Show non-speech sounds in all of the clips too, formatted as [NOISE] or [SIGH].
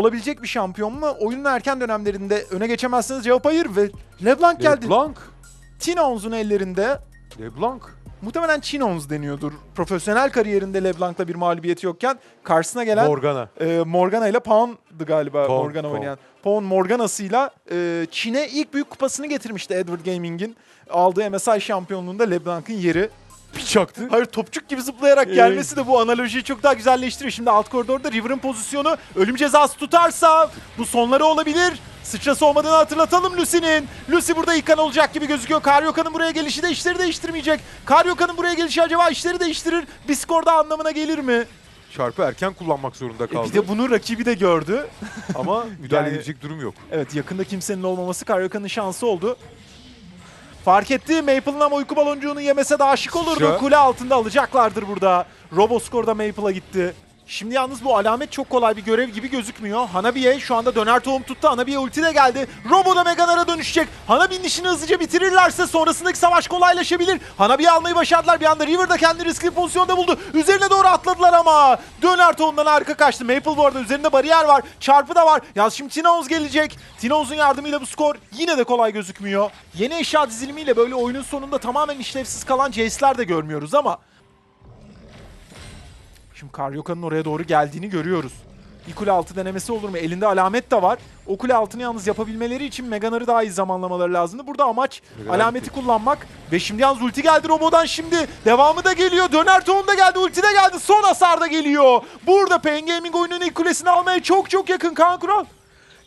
olabilecek bir şampiyon mu? Oyunun erken dönemlerinde öne geçemezseniz cevap hayır ve LeBlanc geldi. LeBlanc. Tino'nun ellerinde. LeBlanc. Muhtemelen Chinons deniyordur. Profesyonel kariyerinde LeBlanc'la bir mağlubiyeti yokken karşısına gelen Morgana. e, Morgana ile Pound'dı galiba Pound, Morgana Pound. oynayan. Pound Morgana'sıyla e, Çin'e ilk büyük kupasını getirmişti Edward Gaming'in aldığı MSI şampiyonluğunda LeBlanc'ın yeri. Bir çaktı. Hayır topçuk gibi zıplayarak Evet. gelmesi de bu analojiyi çok daha güzelleştiriyor. Şimdi alt koridorda River'ın pozisyonu ölüm cezası tutarsa bu sonları olabilir. Sıçrası olmadığını hatırlatalım Lucy'nin. Lucy burada ilk kan olacak gibi gözüküyor. Karyoka'nın buraya gelişi de işleri değiştirmeyecek. Karyoka'nın buraya gelişi acaba işleri değiştirir. Bir skorda anlamına gelir mi? Çarpı erken kullanmak zorunda E kaldı. bir de bunu rakibi de gördü. Ama [LAUGHS] müdahale Yani- edecek durum yok. Evet yakında kimsenin olmaması Karyoka'nın şansı oldu. Fark etti Maple'ın ama uyku baloncuğunu yemese de aşık olurdu. Kule altında alacaklardır burada. Roboskor da Maple'a gitti. Şimdi yalnız bu alamet çok kolay bir görev gibi gözükmüyor. Hanabi'ye şu anda döner tohum tuttu. Hanabi'ye ulti de geldi. Robo da Meganar'a dönüşecek. Hanabi'nin işini hızlıca bitirirlerse sonrasındaki savaş kolaylaşabilir. Hanabi'yi almayı başardılar. Bir anda River da kendi riskli pozisyonda buldu. Üzerine doğru atladılar ama. Döner tohumdan arka kaçtı. Maple bu arada üzerinde bariyer var. Çarpı da var. Yalnız şimdi Tinoz gelecek. Tinoz'un yardımıyla bu skor yine de kolay gözükmüyor. Yeni eşya dizilimiyle böyle oyunun sonunda tamamen işlevsiz kalan Jace'ler de görmüyoruz ama Şimdi Karyoka'nın oraya doğru geldiğini görüyoruz. Bir kule altı denemesi olur mu? Elinde alamet de var. O kule altını yalnız yapabilmeleri için Meganar'ı daha iyi zamanlamaları lazımdı. Burada amaç Meganar alameti kullanmak. Ve şimdi yalnız ulti geldi Robo'dan şimdi. Devamı da geliyor. Döner tohum da geldi. Ulti de geldi. Son hasar da geliyor. Burada Pain Gaming oyunun ilk kulesini almaya çok çok yakın Kaan Kural.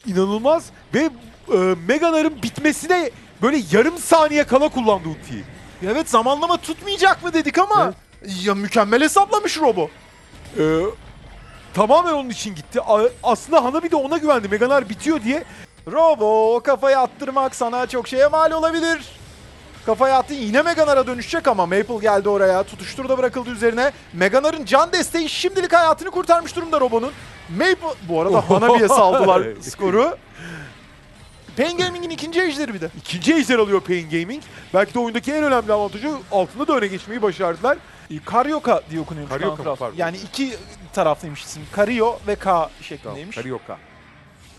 İnanılmaz ve e, Meganar'ın bitmesine böyle yarım saniye kala kullandı ultiyi. Evet zamanlama tutmayacak mı dedik ama ya mükemmel hesaplamış Robo. E, tamamen onun için gitti. Aslında Hanabi de ona güvendi. Meganar bitiyor diye. Robo o kafayı attırmak sana çok şeye mal olabilir. Kafaya attı yine Meganar'a dönüşecek ama Maple geldi oraya. Tutuştur da bırakıldı üzerine. Meganar'ın can desteği şimdilik hayatını kurtarmış durumda Robo'nun. Maple bu arada Hanabi'ye saldılar [LAUGHS] skoru. Pain Gaming'in ikinci ejderi bir de. İkinci ejder alıyor Pain Gaming. Belki de oyundaki en önemli avantajı altında da öne geçmeyi başardılar. Karyoka diye okunuyormuş. Karyoka Kaan Kral. mı? Pardon. Yani iki taraflıymış isim. Karyo ve K şeklindeymiş. Karioka.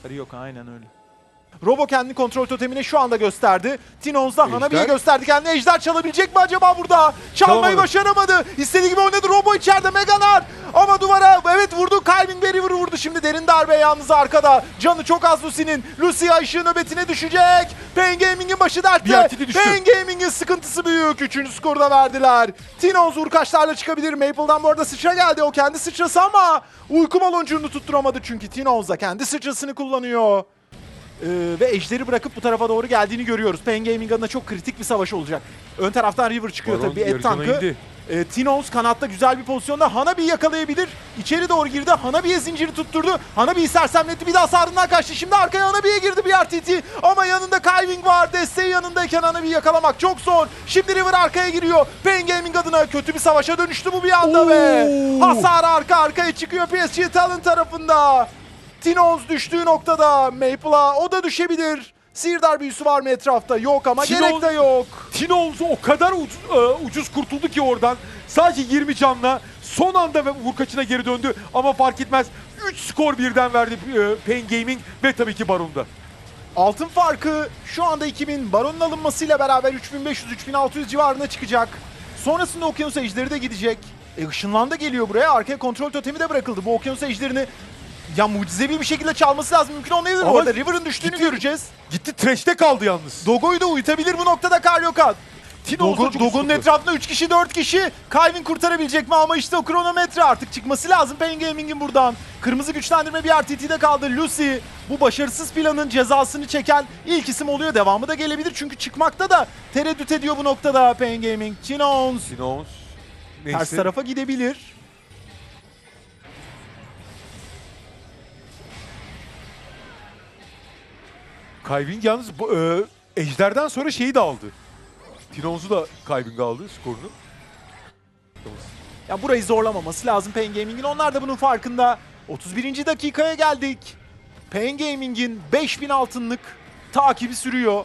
Karyoka aynen öyle. Robo kendi kontrol totemini şu anda gösterdi. Tinons da Ejder. Hanabi'ye gösterdi kendini. Ejder çalabilecek mi acaba burada? Çalmayı Çalamadı. başaramadı. İstediği gibi oynadı. Robo içeride Meganar. Ama duvara evet vurdu. Calvin Berriver vurdu. Şimdi derin darbe yalnız arkada. Canı çok az Lucy'nin. Lucy Ayşe nöbetine düşecek. Pain Gaming'in başı dertte. Düştü. Pain Gaming'in sıkıntısı büyük. Üçüncü skoru da verdiler. Tinons vurkaçlarla çıkabilir. Maple'dan bu arada sıçra geldi. O kendi sıçrası ama uyku baloncuğunu tutturamadı çünkü Tinons da kendi sıçrasını kullanıyor. Ee, ve ejderi bırakıp bu tarafa doğru geldiğini görüyoruz. Pain Gaming adına çok kritik bir savaş olacak. Ön taraftan River çıkıyor Baron tabii bir et tankı. Ee, Tinoz kanatta güzel bir pozisyonda Hanabi'yi yakalayabilir. İçeri doğru girdi. Hanabi'ye zinciri tutturdu. Hanabi'yi sersemletti. Bir daha sarından kaçtı. Şimdi arkaya Hanabi'ye girdi bir RTT. Ama yanında Kylving var. Desteği yanındayken Hanabi'yi yakalamak çok zor. Şimdi River arkaya giriyor. Pain Gaming adına kötü bir savaşa dönüştü bu bir anda ve Oo. hasar arka arkaya çıkıyor PSG Talon tarafında. Tinoz düştüğü noktada Maple'a o da düşebilir. Sihirdar büyüsü var mı etrafta? Yok ama Tinoz- gerek de yok. Tinoz o kadar ucuz, e, ucuz kurtuldu ki oradan. Sadece 20 canla son anda vurkaçına geri döndü. Ama fark etmez. 3 skor birden verdi e, Pain Gaming ve tabii ki Baron'da. Altın farkı şu anda 2000 Baron'un alınmasıyla beraber 3500-3600 civarına çıkacak. Sonrasında Okyanus Ejderi de gidecek. E ışınlan da geliyor buraya. Arkaya kontrol totemi de bırakıldı. Bu Okyanus Ejderini ya mucizevi bir şekilde çalması lazım. Mümkün olmayabilir. Ama Orada River'ın düştüğünü gitti. göreceğiz. Gitti trash'te kaldı yalnız. Dogo'yu da uyutabilir bu noktada Karyokan. Tinoz da Dogo, çok Dogo'nun etrafında 3 kişi 4 kişi. Calvin kurtarabilecek mi ama işte o kronometre artık çıkması lazım Pain Gaming'in buradan. Kırmızı güçlendirme bir RTT'de kaldı. Lucy bu başarısız planın cezasını çeken ilk isim oluyor. Devamı da gelebilir çünkü çıkmakta da tereddüt ediyor bu noktada Pain Gaming. Chinons Tinoz. ters tarafa gidebilir. Kayving yalnız bu, e, Ejder'den sonra şeyi de aldı. Tinoz'u da Kayving aldı skorunu. Ya burayı zorlamaması lazım Pain Gaming'in. Onlar da bunun farkında. 31. dakikaya geldik. Pain Gaming'in 5000 altınlık takibi sürüyor.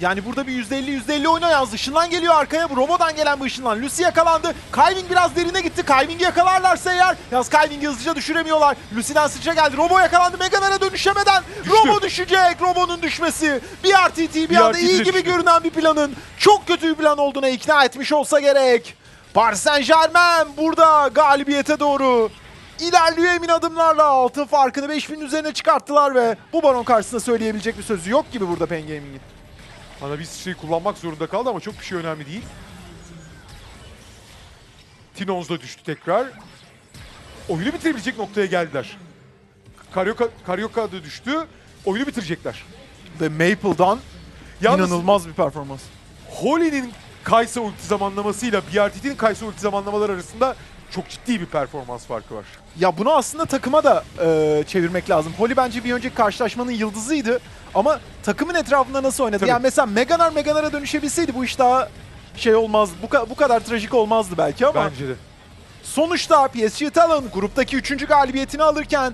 Yani burada bir %50 %50 oyna yalnız. Işınlan geliyor arkaya. Bu Robo'dan gelen bu ışınlan. Lucy yakalandı. Kyving biraz derine gitti. Kyving'i yakalarlarsa eğer. Yalnız Kyving'i hızlıca düşüremiyorlar. Lucy'den sıçra geldi. Robo yakalandı. Meganar'a dönüşemeden. Robo düşecek. Robo'nun düşmesi. Bir RTT bir, Bir anda RTT iyi gibi düştü. görünen bir planın çok kötü bir plan olduğuna ikna etmiş olsa gerek. Paris Saint Germain burada galibiyete doğru ilerliyor emin adımlarla. Altın farkını 5000 üzerine çıkarttılar ve bu baron karşısında söyleyebilecek bir sözü yok gibi burada Pen Gaming'in. Ana bir sıçrayı kullanmak zorunda kaldı ama çok bir şey önemli değil. Tinons da düştü tekrar. Oyunu bitirebilecek noktaya geldiler. Karyoka, Karyoka da düştü. Oyunu bitirecekler. Ve Maple'dan Yalnız inanılmaz bir performans. Holy'nin Kaysa ulti zamanlamasıyla BRTT'nin Kaysa ulti zamanlamaları arasında çok ciddi bir performans farkı var. Ya bunu aslında takıma da e, çevirmek lazım. Holly bence bir önceki karşılaşmanın yıldızıydı ama takımın etrafında nasıl oynadı? Tabii. Yani mesela Meganar Meganar'a dönüşebilseydi bu iş daha şey olmaz. Bu, ka- bu kadar trajik olmazdı belki ama Bence de. sonuçta PSG Talon gruptaki 3. galibiyetini alırken